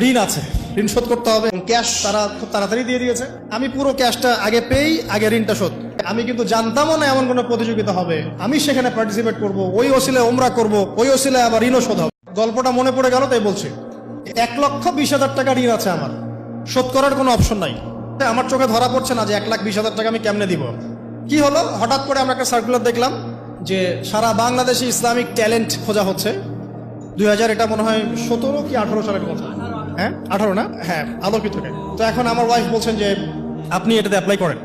ঋণ আছে, ঋণ শোধ করতে হবে। ক্যাশ তারা খুব তাড়াতাড়ি দিয়ে দিয়েছে। আমি পুরো ক্যাশটা আগে পেই, আগে ঋণটা শোধ। আমি কিন্তু জানতামও না এমন কোনো প্রতিযোগিতা হবে। আমি সেখানে পার্টিসিপেট করব, ওই ওসিলে ওমরা করব, ওই ওসিলে আবার ঋণও শোধ হবে। গল্পটা মনে পড়ে গেল, তাই বলছি। এক লক্ষ বিশ হাজার টাকা ঋণ আছে আমার। শোধ করার কোনো অপশন নাই। আমার চোখে ধরা পড়ছে না যে এক লাখ বিশ হাজার টাকা আমি কেমনে দিব। কি হলো? হঠাৎ করে আমরা একটা সার্কুলার দেখলাম যে সারা বাংলাদেশে ইসলামিক ট্যালেন্ট খোঁজা হচ্ছে। দুই হাজার এটা মনে হয় সতেরো কি আঠারো সালের কথা। হ্যাঁ? আঠারো না? হ্যাঁ আলোকিতকে তো এখন আমার ওয়াইফ বলছেন যে আপনি এটাতে অ্যাপ্লাই করেন।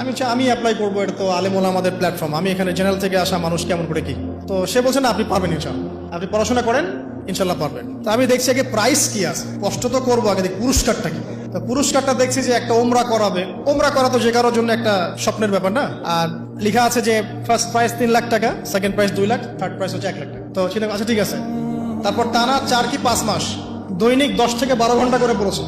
আমি বলছি, আমি অ্যাপ্লাই করব এটা তো আলেমুল আমাদের প্ল্যাটফর্ম আমি এখানে জেনারেল থেকে আসা মানুষ কেমন করে কি? তো সে বলছেন না, আপনি পারবেন ইনশাল্লাহ আপনি পড়াশোনা করেন ইনশাল্লাহ পারবেন। তো আমি দেখছি আগে প্রাইস কি আছে? কষ্ট তো করব আগে পুরস্কারটা কি? তো পুরস্কারটা দেখছি যে একটা ওমরা করাবে। ওমরা করা তো যে কারোর জন্য একটা স্বপ্নের ব্যাপার না? আর লেখা আছে যে ফার্স্ট প্রাইস তিন লাখ টাকা সেকেন্ড প্রাইস দুই লাখ থার্ড প্রাইস হচ্ছে এক লাখ টাকা। তো সেটা আচ্ছা ঠিক আছে। তারপর টানা চার কি পাঁচ মাস? দৈনিক দশ থেকে বারো ঘণ্টা করে পড়েছে।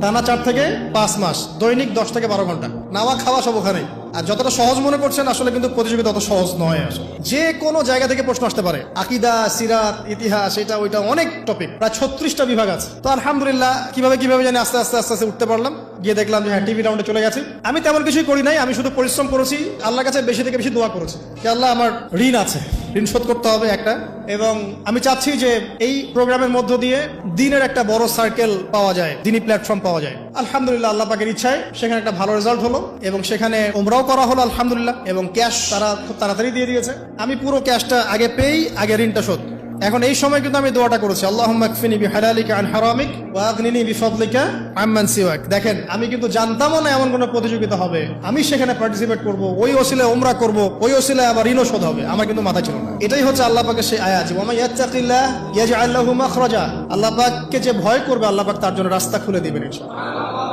টানা চার থেকে পাঁচ মাস। দৈনিক দশ থেকে বারো ঘণ্টা। নাওয়া খাওয়া সব ওখানে আর যতটা সহজ মনে করছেন, আসলে কিন্তু প্রতিযোগিতা অত সহজ নয় আসলে। যে কোনো জায়গা থেকে প্রশ্ন আসতে পারে। আকিদা, সিরাত, ইতিহাস, এটা, ওইটা অনেক টপিক প্রায় ছত্রিশটা বিভাগ আছে। তো আলহামদুলিল্লাহ, কীভাবে কীভাবে জানি আস্তে আস্তে আস্তে আস্তে উঠতে পারলাম। গিয়ে দেখলাম যে হ্যাঁ টিভি রাউন্ডে চলে গেছি। আমি তেমন কিছুই করি নাই, আমি শুধু পরিশ্রম করেছি। আল্লাহর কাছে বেশি থেকে বেশি দোয়া করেছি। যে আল্লাহ, আমার ঋণ আছে। ঋণ শোধ করতে হবে একটা। এবং আমি চাচ্ছি যে এই প্রোগ্রামের মধ্য দিয়ে দিনের একটা বড় সার্কেল পাওয়া যায় দিনই প্ল্যাটফর্ম পাওয়া যায়। আলহামদুলিল্লাহ, আল্লাহ পাকের ইচ্ছায় সেখানে একটা ভালো রেজাল্ট হলো এবং সেখানে ওমরাও করা হলো, আলহামদুলিল্লাহ, এবং ক্যাশ তারা খুব তাড়াতাড়ি দিয়ে দিয়েছে। আমি পুরো ক্যাশটা আগে পেই আগে ঋণটা শোধ। এখন এই সময় কিন্তু আমি দোয়াটা করেছি। সিওয়াক। দেখেন, আমি কিন্তু জানতামও না এমন কোনো প্রতিযোগিতা হবে। আমি সেখানে পার্টিসিপেট করব, ওই ওসিলে ওমরা করব, ওই ওসিলে আবার ঋণ শোধ হবে। আমার কিন্তু মাথা ছিল না। এটাই হচ্ছে আল্লাহ পাকের সেই আয়াত আল্লাহ পাককে যে ভয় করবে, আল্লাহ পাক তার জন্য রাস্তা খুলে দিবেন, ইনশাআল্লাহ।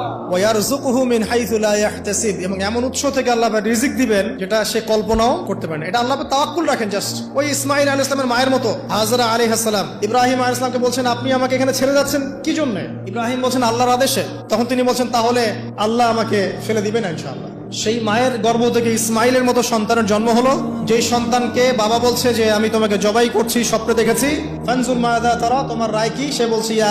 মিন ইয়াহতাসিব। এবং এমন উৎস থেকে আল্লাহ রিজিক দিবেন যেটা সে কল্পনাও করতে পারে এটা আল্লাহ তাওয়াক্কুল রাখেন জাস্ট ওই ইসমাইল আলাইহিস সালামের মায়ের মতো, হাজরা আলাইহিস সালাম। ইব্রাহিম আলাইহিস সালামকে বলছেন, আপনি আমাকে এখানে ছেড়ে যাচ্ছেন কি জন্য? ইব্রাহিম বলছেন, আল্লাহর আদেশে। তখন তিনি বলছেন, তাহলে আল্লাহ আমাকে ফেলে দিবেন ইনশাআল্লাহ। সেই মায়ের গর্ভ থেকে ইসমাইলের মতো সন্তানের জন্ম হলো। যেই সন্তানকে বাবা বলছে যে, আমি তোমাকে জবাই করছি, স্বপ্নে দেখেছি। তোমার রায় কি? সে বলছে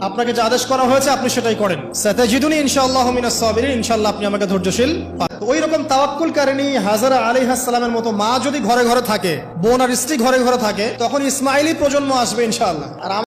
আপনাকে যে আদেশ করা হয়েছে, আপনি সেটাই করেন। সাতাজিদুনি ইনশাআল্লাহ আপনি আমাকে ধৈর্যশীল। ওই রকম তাওয়াক্কুল কারিনী হাজারা মতো মা যদি ঘরে ঘরে থাকে, বোন আর স্ত্রী ঘরে ঘরে থাকে, তখন ইসমাইলি প্রজন্ম আসবে ইনশাআল্লাহ। আর